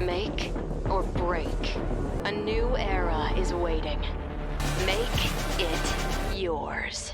Make or break. A new era is waiting. Make it yours.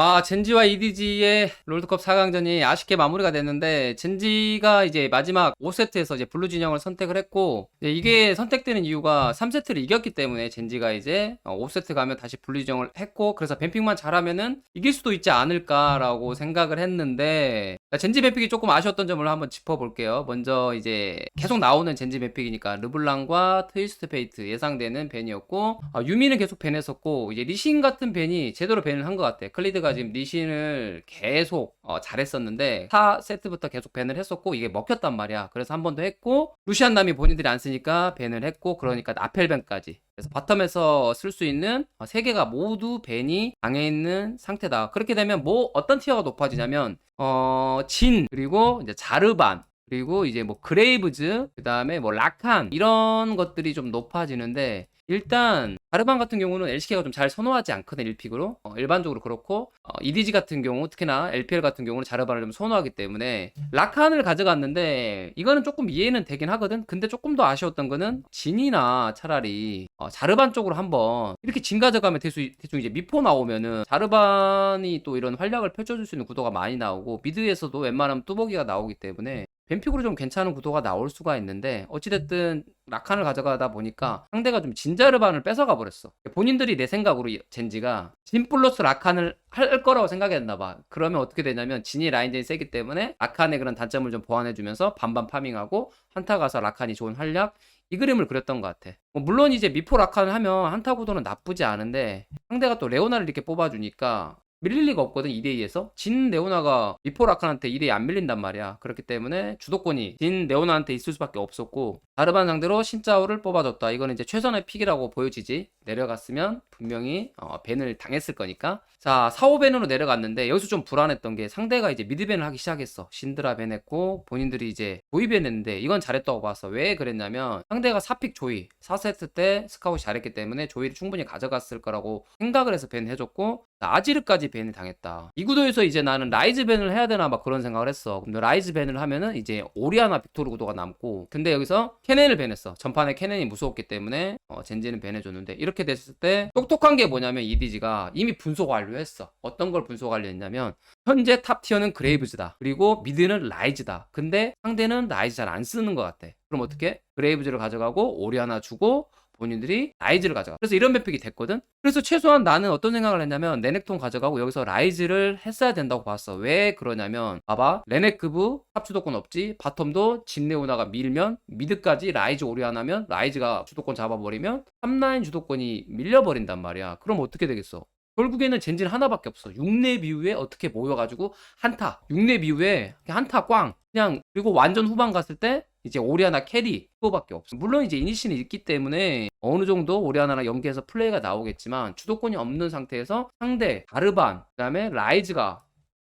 아, 젠지와 EDG의 롤드컵 4강전이 아쉽게 마무리가 됐는데, 젠지가 이제 마지막 5세트에서 이제 블루 진영을 선택을 했고, 이게 선택되는 이유가 3세트를 이겼기 때문에 젠지가 이제 5세트 가면 다시 블루 진영을 했고, 그래서 뱀픽만 잘하면은 이길 수도 있지 않을까라고 생각을 했는데, 젠지 뱀픽이 조금 아쉬웠던 점을 한번 짚어볼게요. 먼저 이제 계속 나오는 젠지 뱀픽이니까 르블랑과 트위스트 페이트 예상되는 벤이었고, 아, 유미는 계속 벤했었고, 이제 리신 같은 벤이 제대로 벤을 한 것 같아. 클리드가 지금 리신을 계속 어, 잘했었는데 4세트부터 계속 벤을 했었고 이게 먹혔단 말이야. 그래서 한 번 더 했고 루시안 남이 본인들이 안 쓰니까 벤을 했고 그러니까 나펠벤까지. 그래서 바텀에서 쓸 수 있는 어, 세 개가 모두 벤이 당해 있는 상태다. 그렇게 되면 뭐 어떤 티어가 높아지냐면 어, 진 그리고 이제 자르반 그리고 이제 뭐 그레이브즈 그다음에 뭐 라칸 이런 것들이 좀 높아지는데 일단 가르반 같은 경우는 LCK가 좀 잘 선호하지 않거든 1픽으로. 어, 일반적으로 그렇고 어, EDG 같은 경우 특히나 LPL 같은 경우는 자르반을 좀 선호하기 때문에 라칸을 가져갔는데 이거는 조금 이해는 되긴 하거든. 근데 조금 더 아쉬웠던 거는 진이나 차라리 어, 자르반 쪽으로 한번 이렇게 진 가져가면 대수, 대충 이제 미포 나오면은 자르반이 또 이런 활약을 펼쳐줄 수 있는 구도가 많이 나오고 미드에서도 웬만하면 뚜벅이가 나오기 때문에 뱀픽으로 좀 괜찮은 구도가 나올 수가 있는데 어찌됐든 라칸을 가져가다 보니까 상대가 좀 진자르반을 뺏어가 버렸어. 본인들이 내 생각으로 이- 젠지가 진 플러스 라칸을 할 거라고 생각했나 봐. 그러면 어떻게 되냐면 진이 라인전이 세기 때문에 라칸의 그런 단점을 좀 보완해 주면서 반반 파밍하고 한타 가서 라칸이 좋은 활약 이 그림을 그렸던 것 같아. 뭐 물론 이제 미포 라칸을 하면 한타 구도는 나쁘지 않은데 상대가 또 레오나를 이렇게 뽑아주니까 밀릴 리가 없거든 2대2에서. 진 레오나가 미포 라칸한테 2대2 안 밀린단 말이야. 그렇기 때문에 주도권이 진 레오나한테 있을 수밖에 없었고 다르반 상대로 신짜오를 뽑아줬다. 이거는 이제 최선의 픽이라고 보여지지. 내려갔으면 분명히 어, 벤을 당했을 거니까. 자 4, 5벤으로 내려갔는데 여기서 좀 불안했던 게 상대가 이제 미드벤을 하기 시작했어. 신드라 벤 했고 본인들이 이제 조이 벤 했는데 이건 잘했다고 봤어 왜 그랬냐면 상대가 4픽 조이 4세트 때 스카웃이 잘했기 때문에 조이를 충분히 가져갔을 거라고 생각을 해서 벤 해줬고 아지르까지 벤이 당했다. 이 구도에서 이제 나는 라이즈 벤을 해야 되나 막 그런 생각을 했어. 근데 라이즈 벤을 하면은 이제 오리아나 빅토르 구도가 남고 근데 여기서 케넨을 벤했어. 전판에 케넨이 무서웠기 때문에 어, 젠지는 벤해줬는데 이렇게 됐을 때 똑똑한 게 뭐냐면 EDG가 이미 분석 완료했어. 어떤 걸 분석 완료했냐면 현재 탑 티어는 그레이브즈다. 그리고 미드는 라이즈다. 근데 상대는 라이즈 잘 안 쓰는 것 같아. 그럼 어떻게? 그레이브즈를 가져가고 오리아나 주고 본인들이 라이즈를 가져가. 그래서 이런 뱀픽이 됐거든. 그래서 최소한 나는 어떤 생각을 했냐면 레넥톤 가져가고 여기서 라이즈를 했어야 된다고 봤어. 왜 그러냐면 봐봐 레넥급부 탑 주도권 없지. 바텀도 진네오나가 밀면 미드까지 라이즈 오리아나면 라이즈가 주도권 잡아버리면 탑라인 주도권이 밀려버린단 말이야. 그럼 어떻게 되겠어? 결국에는 젠지는 하나밖에 없어. 6렙 이후에 어떻게 모여가지고 한타. 6렙 이후에 한타 꽝. 그냥 그리고 완전 후반 갔을 때 이제 오리아나 캐리 그거밖에 없어. 물론 이제 이니시는 있기 때문에 어느 정도 오리아나랑 연계해서 플레이가 나오겠지만 주도권이 없는 상태에서 상대 다르반 그다음에 라이즈가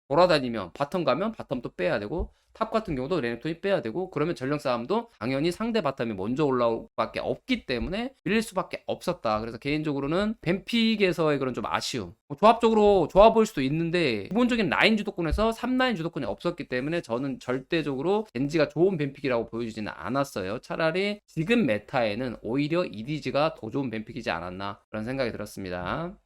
돌아다니면 바텀 가면 바텀 또 빼야 되고 탑 같은 경우도 레넥톤이 빼야 되고 그러면 전령 싸움도 당연히 상대 바텀이 먼저 올라올 수밖에 없기 때문에 밀릴 수밖에 없었다. 그래서 개인적으로는 뱀픽에서의 그런 좀 아쉬움. 뭐 조합적으로 좋아 보일 수도 있는데 기본적인 라인 주도권에서 3라인 주도권이 없었기 때문에 저는 절대적으로 겐지가 좋은 뱀픽이라고 보여주지는 않았어요. 차라리 지금 메타에는 오히려 EDG가 더 좋은 뱀픽이지 않았나 그런 생각이 들었습니다.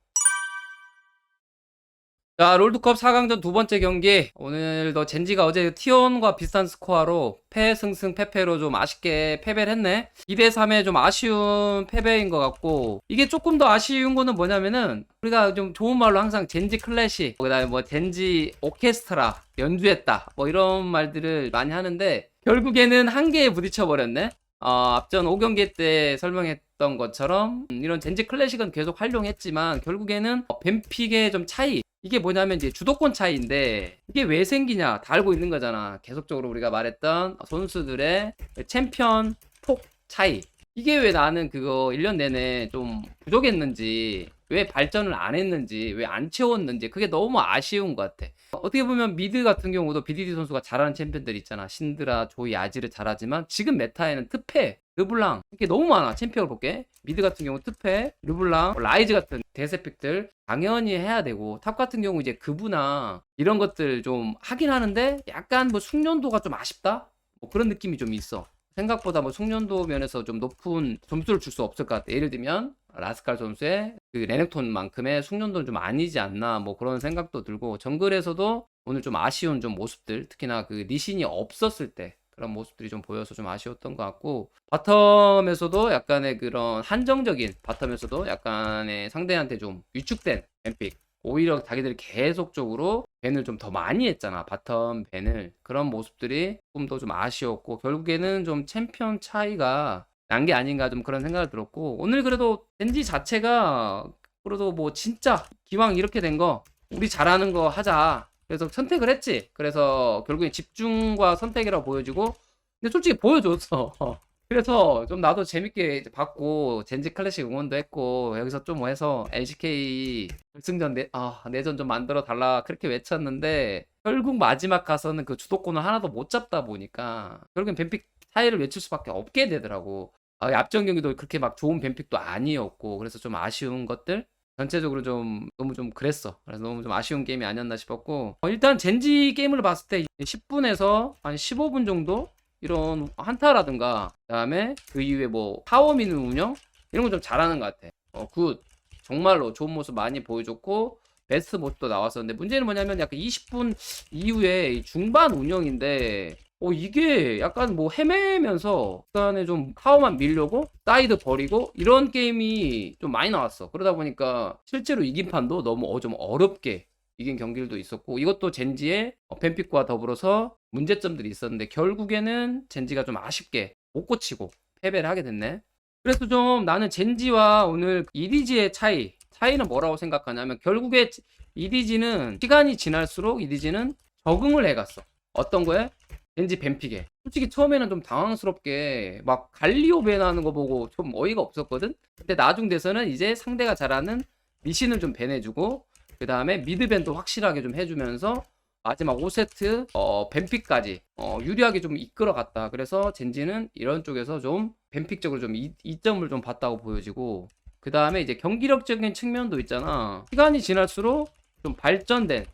자, 롤드컵 4강전 두 번째 경기. 오늘도 젠지가 어제 T1과 비슷한 스코어로 패승승 패패로 좀 아쉽게 패배를 했네. 2대3의 좀 아쉬운 패배인 것 같고, 이게 조금 더 아쉬운 거는 뭐냐면은, 우리가 좀 좋은 말로 항상 젠지 클래식, 그 다음에 뭐 젠지 오케스트라 연주했다. 뭐 이런 말들을 많이 하는데, 결국에는 한계에 부딪혀버렸네. 어, 앞전 5경기 때 설명했던 것처럼 음, 이런 젠지 클래식은 계속 활용했지만 결국에는 어, 뱀픽의 좀 차이 이게 뭐냐면 이제 주도권 차이인데 이게 왜 생기냐 다 알고 있는 거잖아. 계속적으로 우리가 말했던 선수들의 챔피언 폭 차이. 이게 왜 나는 그거 1년 내내 좀 부족했는지 왜 발전을 안 했는지 왜 안 채웠는지 그게 너무 아쉬운 것 같아. 어떻게 보면 미드 같은 경우도 BDD 선수가 잘하는 챔피언들 있잖아. 신드라 조이 아지르 잘하지만 지금 메타에는 특패 르블랑 이렇게 너무 많아. 챔피언을 볼게. 미드 같은 경우 트페 르블랑 뭐 라이즈 같은 대세픽들 당연히 해야 되고 탑 같은 경우 이제 그부나 이런 것들 좀 하긴 하는데 약간 뭐 숙련도가 좀 아쉽다? 뭐 그런 느낌이 좀 있어. 생각보다 뭐 숙련도 면에서 좀 높은 점수를 줄 수 없을 것 같아. 예를 들면 라스칼 선수의 그 레넥톤만큼의 숙련도는 좀 아니지 않나 뭐 그런 생각도 들고 정글에서도 오늘 좀 아쉬운 좀 모습들 특히나 그 리신이 없었을 때 그런 모습들이 좀 보여서 좀 아쉬웠던 것 같고 바텀에서도 약간의 그런 한정적인 바텀에서도 약간의 상대한테 좀 위축된 뱀픽 오히려 자기들이 계속적으로 밴을 좀 더 많이 했잖아 바텀 밴을. 그런 모습들이 조금 더 좀 아쉬웠고 결국에는 좀 챔피언 차이가 난 게 아닌가 좀 그런 생각이 들었고 오늘 그래도 젠지 자체가 그래도 뭐 진짜 기왕 이렇게 된 거 우리 잘하는 거 하자. 그래서 선택을 했지. 그래서 결국엔 집중과 선택이라고 보여지고 근데 솔직히 보여줬어. 그래서 좀 나도 재밌게 이제 봤고 젠지 클래식 응원도 했고 여기서 좀 뭐 해서 LCK 결승전 내, 아, 내전 좀 만들어 달라 그렇게 외쳤는데 결국 마지막 가서는 그 주도권을 하나도 못 잡다 보니까 결국엔 뱀픽 차이를 외칠 수밖에 없게 되더라고 아, 앞전 경기도 그렇게 막 좋은 뱀픽도 아니었고 그래서 좀 아쉬운 것들 전체적으로 좀 너무 좀 그랬어. 그래서 너무 좀 아쉬운 게임이 아니었나 싶었고 어, 일단 젠지 게임을 봤을 때 10분에서 한 15분 정도 이런 한타라든가 그다음에 그 이후에 뭐 타워 미는 운영 이런 거 좀 잘하는 것 같아. 어, 굿. 정말로 좋은 모습 많이 보여줬고 베스트 모습도 나왔었는데 문제는 뭐냐면 약간 20분 이후에 이 중반 운영인데 어 이게 약간 뭐 헤매면서 약간의 좀 타워만 밀려고 사이드 버리고 이런 게임이 좀 많이 나왔어. 그러다 보니까 실제로 이긴 판도 너무 어, 좀 어렵게 이긴 경기들도 있었고 이것도 젠지의 어, 뱀픽과 더불어서 문제점들이 있었는데 결국에는 젠지가 좀 아쉽게 못 고치고 패배를 하게 됐네. 그래서 좀 나는 젠지와 오늘 EDG의 차이 차이는 뭐라고 생각하냐면 결국에 EDG는 시간이 지날수록 EDG는 적응을 해갔어. 어떤 거에? 젠지 뱀픽에. 솔직히 처음에는 좀 당황스럽게 막 갈리오 밴하는 거 보고 좀 어이가 없었거든? 근데 나중 돼서는 이제 상대가 잘하는 미신을 좀 밴해주고 그 다음에 미드 밴도 확실하게 좀 해주면서 마지막 5세트 어, 뱀픽까지 어, 유리하게 좀 이끌어갔다. 그래서 젠지는 이런 쪽에서 좀 뱀픽적으로 좀 이, 이점을 좀 봤다고 보여지고 그 다음에 이제 경기력적인 측면도 있잖아. 시간이 지날수록 좀 발전된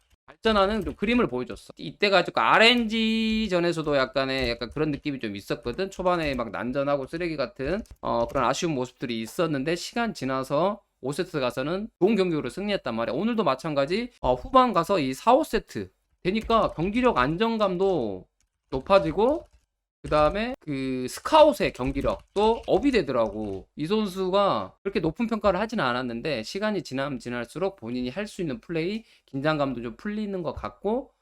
발전하는 좀 그림을 보여줬어. 이때가 조금 RNG 전에서도 약간의 약간 그런 느낌이 좀 있었거든. 초반에 막 난전하고 쓰레기 같은 어, 그런 아쉬운 모습들이 있었는데 시간 지나서 5세트 가서는 좋은 경기로 승리했단 말이야. 오늘도 마찬가지 어, 후반 가서 이 4, 5세트 되니까 경기력 안정감도 높아지고 그 다음에 그 스카웃의 경기력도 업이 되더라고. 이 선수가 그렇게 높은 평가를 하지는 않았는데 시간이 지나면 지날수록 본인이 할 수 있는 플레이, 긴장감도 좀 풀리는 것 같고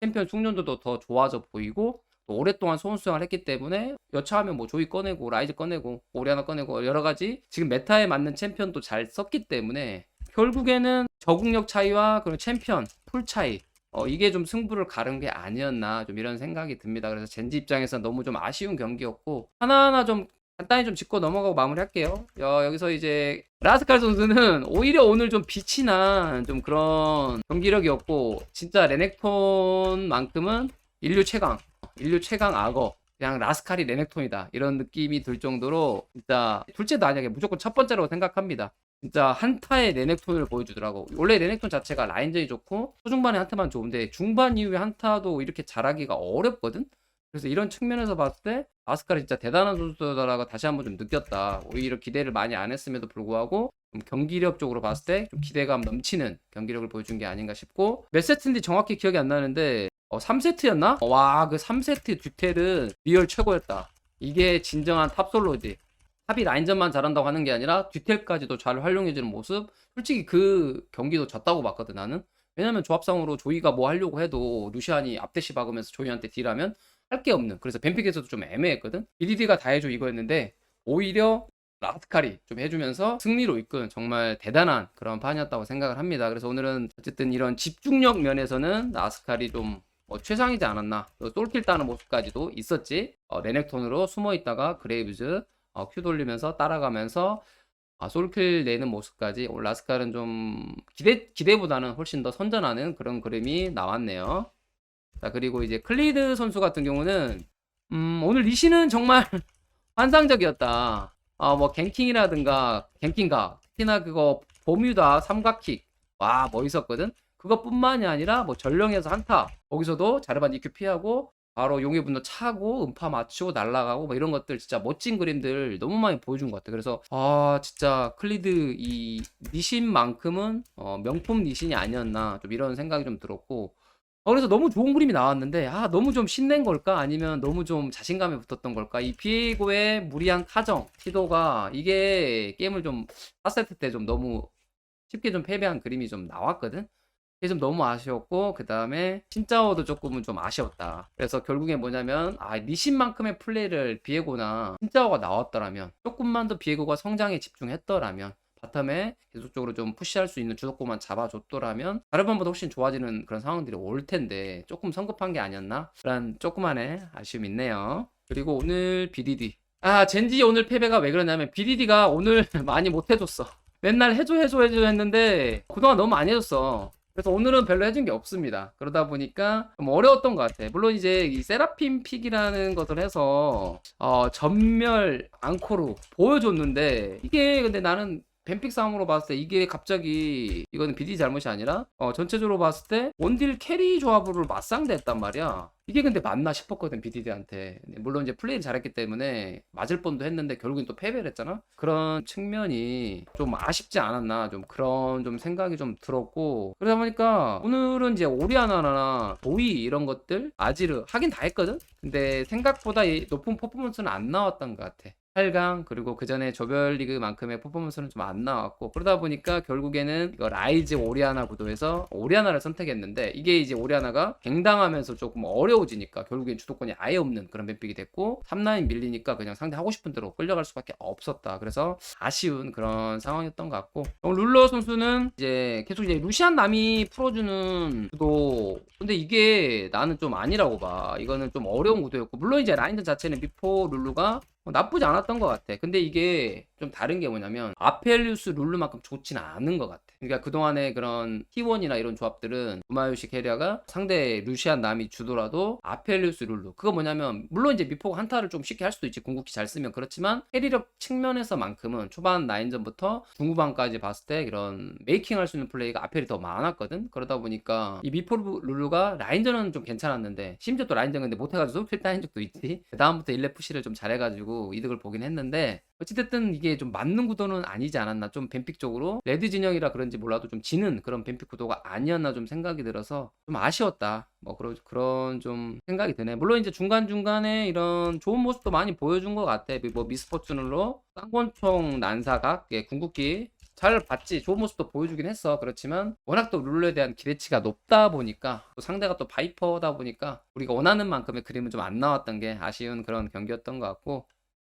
챔피언 숙련도도 더 좋아져 보이고 또 오랫동안 소원수영을 했기 때문에 여차하면 뭐 조이 꺼내고 라이즈 꺼내고 오리아나 꺼내고 여러 가지 지금 메타에 맞는 챔피언도 잘 썼기 때문에 결국에는 적응력 차이와 그런 챔피언 풀 차이 어, 이게 좀 승부를 가른 게 아니었나 좀 이런 생각이 듭니다. 그래서 젠지 입장에서 너무 좀 아쉬운 경기였고 하나하나 좀 간단히 좀 짚고 넘어가고 마무리할게요. 여, 여기서 이제 라스칼 선수는 오히려 오늘 좀 빛이 난 좀 그런 경기력이었고 진짜 레넥톤만큼은 인류 최강, 인류 최강 악어. 그냥 라스칼이 레넥톤이다 이런 느낌이 들 정도로 진짜 둘째도 아니야 무조건 첫 번째라고 생각합니다. 진짜 한타의 레넥톤을 보여주더라고. 원래 레넥톤 자체가 라인전이 좋고 초중반에 한타만 좋은데 중반 이후에 한타도 이렇게 잘하기가 어렵거든. 그래서 이런 측면에서 봤을 때 아스카리 진짜 대단한 선수다라고 다시 한번 좀 느꼈다. 오히려 기대를 많이 안 했음에도 불구하고 좀 경기력적으로 봤을 때 좀 기대감 넘치는 경기력을 보여준 게 아닌가 싶고 몇 세트인지 정확히 기억이 안 나는데 어, 3세트였나? 와, 그 3세트 듀텔은 리얼 최고였다. 이게 진정한 탑솔로지. 탑이 라인전만 잘한다고 하는 게 아니라 듀텔까지도 잘 활용해주는 모습. 솔직히 그 경기도 졌다고 봤거든, 나는. 왜냐면 조합상으로 조이가 뭐 하려고 해도 루시안이 앞대시 박으면서 조이한테 딜하면 할 게 없는. 그래서 뱀픽에서도 좀 애매했거든. BDD가 다 해줘 이거였는데 오히려 라스칼이 좀 해주면서 승리로 이끈 정말 대단한 그런 판이었다고 생각을 합니다. 그래서 오늘은 어쨌든 이런 집중력 면에서는 라스칼이 좀 어, 최상이지 않았나. 또 똘킬 따는 모습까지도 있었지. 어, 레넥톤으로 숨어 있다가 그레이브즈 어, 큐 돌리면서 따라가면서 아, 솔킬 내는 모습까지 오늘 라스칼은 좀 기대 기대보다는 훨씬 더 선전하는 그런 그림이 나왔네요. 자 그리고 이제 클리드 선수 같은 경우는 음, 오늘 리시는 정말 환상적이었다. 아, 뭐 갱킹이라든가 갱킹각, 특히나 그거 보뮤다 삼각킥, 와 멋있었거든. 그것뿐만이 아니라 뭐 전령에서 한타, 거기서도 자르반 EQ 피하고 바로 용의 분노 차고 음파 맞추고 날아가고 뭐 이런 것들 진짜 멋진 그림들 너무 많이 보여준 것 같아. 그래서 아 진짜 클리드 이 니신만큼은 어, 명품 니신이 아니었나 좀 이런 생각이 좀 들었고 어, 그래서 너무 좋은 그림이 나왔는데 아 너무 좀 신낸 걸까? 아니면 너무 좀 자신감이 붙었던 걸까? 이 비에고의 무리한 타정 시도가 이게 게임을 좀 4세트 때 좀 너무 쉽게 좀 패배한 그림이 좀 나왔거든 그게 좀 너무 아쉬웠고 그 다음에 신짜오도 조금은 좀 아쉬웠다 그래서 결국에 뭐냐면 아 니신만큼의 플레이를 비에고나 신짜오가 나왔더라면 조금만 더 비에고가 성장에 집중했더라면 바텀에 계속적으로 좀 푸시할 수 있는 주도권만 잡아줬더라면 다른 번보다 훨씬 좋아지는 그런 상황들이 올 텐데 조금 성급한 게 아니었나? 그런 조그만의 아쉬움이 있네요. 그리고 오늘 BDD. 아 젠지 오늘 패배가 왜 그러냐면 BDD가 오늘 많이 못 해줬어. 맨날 해줘 해줘 해줘 했는데 그동안 너무 많이 해줬어. 그래서 오늘은 별로 해준 게 없습니다. 그러다 보니까 좀 어려웠던 것 같아. 물론 이제 이 세라핌 픽이라는 것을 해서 어, 전멸 앙코르 보여줬는데 이게 근데 나는 뱀픽 싸움으로 봤을 때 이게 갑자기 이거는 BD 잘못이 아니라 어, 전체적으로 봤을 때 원딜 캐리 조합으로 맞상대했단 말이야. 이게 근데 맞나 싶었거든 BDD한테. 물론 이제 플레이를 잘했기 때문에 맞을 뻔도 했는데 결국엔 또 패배를 했잖아. 그런 측면이 좀 아쉽지 않았나 좀 그런 좀 생각이 좀 들었고 그러다 보니까 오늘은 이제 오리아나나 도이 이런 것들 아지르 하긴 다 했거든. 근데 생각보다 이 높은 퍼포먼스는 안 나왔던 것 같아. 8강 그리고 그 전에 조별리그만큼의 퍼포먼스는 좀 안 나왔고 그러다 보니까 결국에는 이거 라이즈 오리아나 구도에서 오리아나를 선택했는데 이게 이제 오리아나가 갱당하면서 조금 어려워지니까 결국엔 주도권이 아예 없는 그런 뱀픽이 됐고 3라인 밀리니까 그냥 상대 하고 싶은 대로 끌려갈 수밖에 없었다. 그래서 아쉬운 그런 상황이었던 것 같고. 어, 룰러 선수는 이제 계속 이제 루시안 남이 풀어주는 구도. 근데 이게 나는 좀 아니라고 봐. 이거는 좀 어려운 구도였고 물론 이제 라인전 자체는 미포 룰루가 뭐 나쁘지 않았던 것 같아. 근데 이게 좀 다른 게 뭐냐면 아펠리우스 룰루만큼 좋지는 않은 것 같아. 그러니까 그동안의 그런 T1이나 이런 조합들은 우마요시 캐리아가 상대 루시안 남이 주더라도 아펠리우스 룰루. 그거 뭐냐면 물론 이제 미포가 한타를 좀 쉽게 할 수도 있지. 궁극기 잘 쓰면 그렇지만 캐리력 측면에서만큼은 초반 라인전부터 중후반까지 봤을 때 이런 메이킹 할 수 있는 플레이가 아펠이 더 많았거든. 그러다 보니까 이 미포 룰루가 라인전은 좀 괜찮았는데 심지어 또 라인전 근데 못해가지고 필다한 적도 있지. 그 다음부터 일레 푸시를 좀 잘해가지고 이득을 보긴 했는데 어찌됐든 이게 좀 맞는 구도는 아니지 않았나. 좀 뱀픽 쪽으로 레드 진영이라 그런지 몰라도 좀 지는 그런 뱀픽 구도가 아니었나 좀 생각이 들어서 좀 아쉬웠다. 뭐 그런 그런 좀 생각이 드네. 물론 이제 중간 중간에 이런 좋은 모습도 많이 보여준 것 같아. 뭐 미스포츠널로 쌍권총 난사각 예, 궁극기 잘 봤지. 좋은 모습도 보여주긴 했어. 그렇지만 워낙 또 룰루에 대한 기대치가 높다 보니까 또 상대가 또 바이퍼다 보니까 우리가 원하는 만큼의 그림은 좀 안 나왔던 게 아쉬운 그런 경기였던 것 같고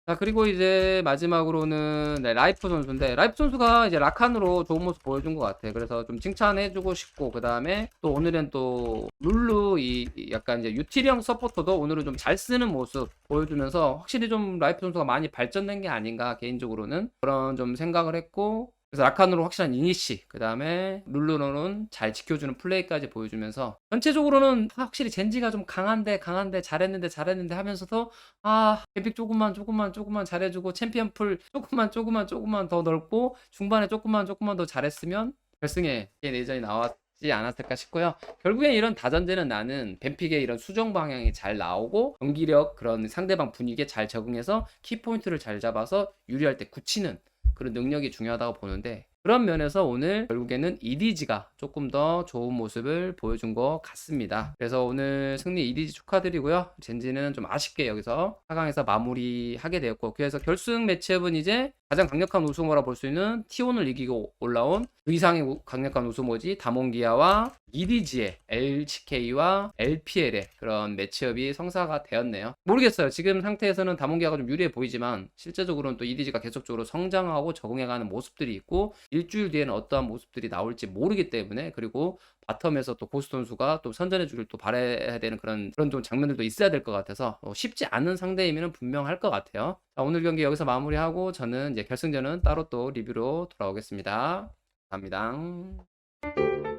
자 그리고 이제 마지막으로는 네, 라이프 선수인데 라이프 선수가 이제 라칸으로 좋은 모습 보여준 것 같아. 그래서 좀 칭찬해주고 싶고 그 다음에 또 오늘은 또 룰루 이이 약간 이제 유티리형 서포터도 오늘은 좀 잘 쓰는 모습 보여주면서 확실히 좀 라이프 선수가 많이 발전된 게 아닌가 개인적으로는 그런 좀 생각을 했고 그래서 라칸으로 확실한 이니시, 그 다음에 룰루로는 잘 지켜주는 플레이까지 보여주면서 전체적으로는 확실히 젠지가 좀 강한데 강한데 잘했는데 잘했는데 하면서도 아 에픽 조금만 조금만 조금만 잘해주고 챔피언 풀 조금만 조금만 조금만 더 넓고 중반에 조금만 조금만 더 잘했으면 결승에 내전이 나왔. 지 않았을까 싶고요. 결국엔 이런 다전제는 나는 뱀픽의 이런 수정 방향이 잘 나오고 경기력 그런 상대방 분위기에 잘 적응해서 키포인트를 잘 잡아서 유리할 때 굳히는 그런 능력이 중요하다고 보는데 그런 면에서 오늘 결국에는 EDG가 조금 더 좋은 모습을 보여준 것 같습니다. 그래서 오늘 승리 EDG 축하드리고요. 젠지는 좀 아쉽게 여기서 4강에서 마무리하게 되었고 그래서 결승 매치업은 이제 가장 강력한 우승호라 볼 수 있는 T1을 이기고 올라온 그 이상의 우- 강력한 우승호지 다몬기아와 EDG의 LCK와 LPL의 그런 매치업이 성사가 되었네요. 모르겠어요. 지금 상태에서는 다몬기아가 좀 유리해 보이지만 실제적으로는 또 EDG가 계속적으로 성장하고 적응해가는 모습들이 있고 일주일 뒤에는 어떠한 모습들이 나올지 모르기 때문에 그리고 바텀에서 또 고스 선수가 또 선전해 주길 또 바라야 되는 그런 그런 좀 장면들도 있어야 될 것 같아서 어, 쉽지 않은 상대이면 분명할 것 같아요. 자, 오늘 경기 여기서 마무리하고 저는 이제 결승전은 따로 또 리뷰로 돌아오겠습니다. 감사합니다.